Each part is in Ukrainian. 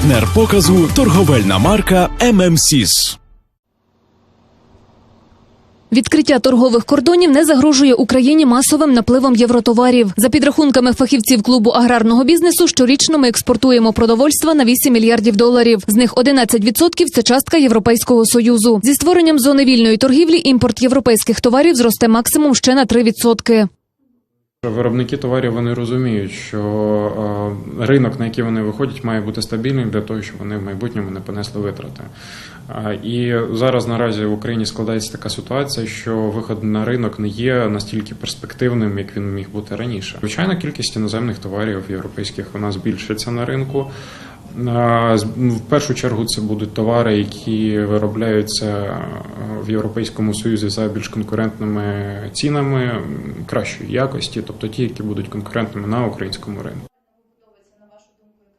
Партнер показу торговельна марка ММСІС. Відкриття торгових кордонів не загрожує Україні масовим напливом євротоварів. За підрахунками фахівців клубу аграрного бізнесу, щорічно ми експортуємо продовольства на 8 мільярдів доларів. З них 11% – це частка Європейського союзу. Зі створенням зони вільної торгівлі імпорт європейських товарів зросте максимум ще на 3%. Виробники товарів вони розуміють, що е, ринок, на який вони виходять, має бути стабільним для того, щоб вони в майбутньому не понесли витрати. Е, І зараз наразі в Україні складається така ситуація, що виход на ринок не є настільки перспективним, як він міг бути раніше. Звичайно, кількість іноземних товарів європейських вона збільшиться на ринку. З- В першу чергу це будуть товари, які виробляються е, в Європейському Союзі за більш конкурентними цінами, кращої якості, тобто ті, які будуть конкурентними на українському ринку.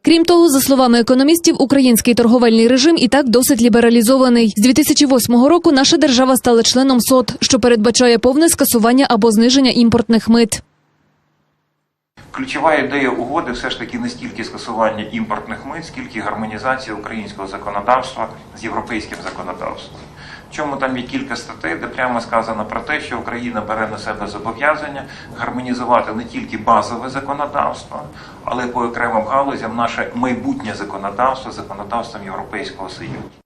Крім того, за словами економістів, український торговельний режим і так досить лібералізований. З 2008 року наша держава стала членом СОТ, що передбачає повне скасування або зниження імпортних мит. Ключова ідея угоди все ж таки не стільки скасування імпортних мит, скільки гармонізація українського законодавства з європейським законодавством. Чому там є кілька статей, де прямо сказано про те, що Україна бере на себе зобов'язання гармонізувати не тільки базове законодавство, але й по окремим галузям наше майбутнє законодавство законодавством Європейського Союзу.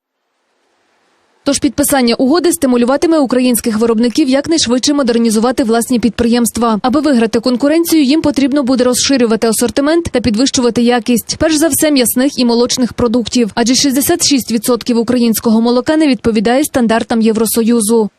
Тож підписання угоди стимулюватиме українських виробників якнайшвидше модернізувати власні підприємства. Аби виграти конкуренцію, їм потрібно буде розширювати асортимент та підвищувати якість. Перш за все, м'ясних і молочних продуктів, адже 66% українського молока не відповідає стандартам Євросоюзу.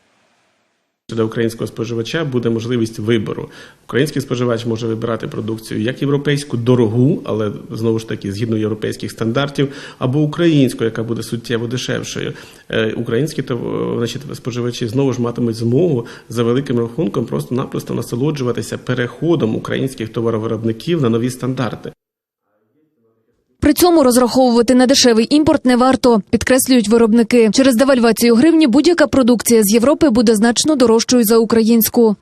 Для українського споживача буде можливість вибору. Український споживач може вибирати продукцію як європейську, дорогу, але знову ж таки згідно європейських стандартів, або українську, яка буде суттєво дешевшою. Е, Українські тов- значить, споживачі знову ж матимуть змогу за великим рахунком просто-напросто насолоджуватися переходом українських товаровиробників на нові стандарти. При цьому розраховувати на дешевий імпорт не варто, підкреслюють виробники. Через девальвацію гривні будь-яка продукція з Європи буде значно дорожчою за українську.